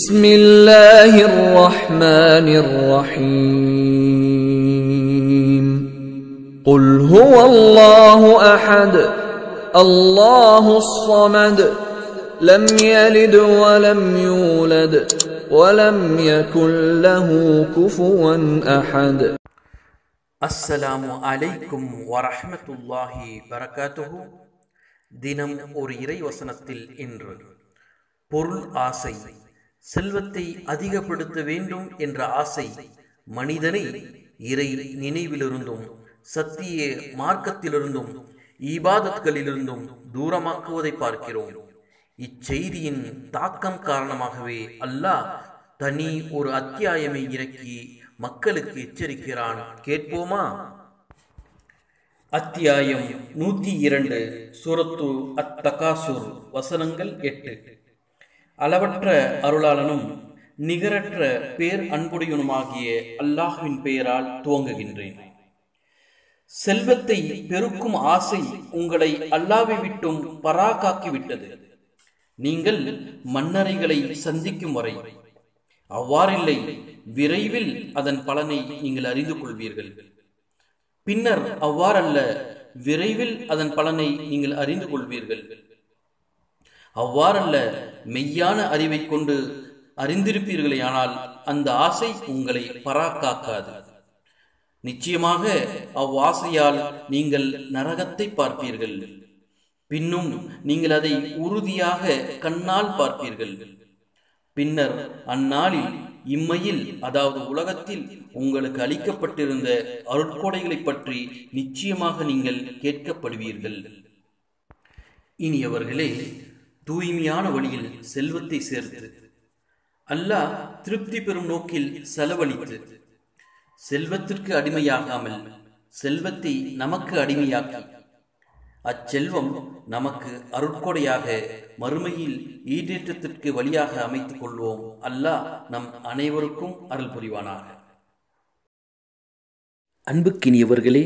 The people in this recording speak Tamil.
بسم الله الرحمن الرحيم قل هو الله احد الله الصمد لم يلد ولم يولد ولم يكن له كفوا احد அஸ்ஸலாமு அலைக்கும் வரஹ்மத்துல்லாஹி வரகாத்துஹு தினம் ஒரு இறைவசனத்தில் இன்று பொருள் ஆசை செல்வத்தை அதிகப்படுத்த வேண்டும் என்ற ஆசை மனிதனை இறை நினைவிலிருந்தும் சத்திய மார்க்கத்திலிருந்தும் ஈபாதத்களிலிருந்தும் தூரமாக்குவதை பார்க்கிறோம். இச்செய்தியின் தாக்கம் காரணமாகவே அல்லாஹ் தனி ஒரு அத்தியாயமை இறக்கி மக்களுக்கு எச்சரிக்கிறான். கேட்போமா? அத்தியாயம் நூத்தி இரண்டு சூரத்து அத்தகாசுர் வசனங்கள் எட்டு. அளவற்ற அருளாளனும் நிகரற்ற பேர் அன்புடையனுமாகிய அல்லாஹுவின் பெயரால் துவங்குகின்றேன். செல்வத்தை பெருக்கும் ஆசை உங்களை அல்லாவை விட்டும் பராக்காக்கிவிட்டது. நீங்கள் மன்னரைகளை சந்திக்கும் வரை அவ்வாறில்லை விரைவில் அதன் பலனை நீங்கள் அறிந்து கொள்வீர்கள். பின்னர் அவ்வாறல்ல விரைவில் அதன் பலனை நீங்கள் அறிந்து கொள்வீர்கள். அவ்வாறல்ல மெய்யான அறிவை கொண்டு அறிந்திருப்பீர்களேயானால் அந்த ஆசை உங்களை பராக்காக்காது. நிச்சயமாக அவ்வாசையால் நீங்கள் நரகத்தை பார்ப்பீர்கள். பின்னும் நீங்கள் அதை உறுதியாக கண்ணால் பார்ப்பீர்கள். பின்னர் அந்நாளில் இம்மையில் அதாவது உலகத்தில் உங்களுக்கு அளிக்கப்பட்டிருந்த அருட்கொடைகளை பற்றி நிச்சயமாக நீங்கள் கேட்கப்படுவீர்கள். இனியவர்களே தூய்மையான வழியில் செல்வத்தை சேர்த்து. அல்லாஹ் திருப்தி பெறும் நோக்கில் செலவழித்து. செல்வத்திற்கு அடிமையாகாமல் செல்வத்தை நமக்கு அடிமையாக்கி. அச்செல்வம் நமக்கு அருட்கொடையாக மறுமையில் ஈடேற்றத்திற்கு வழியாக அமைத்துக் கொள்வோம். அல்லாஹ் நம் அனைவருக்கும் அருள் புரிவானாக. அன்புக்கினியவர்களே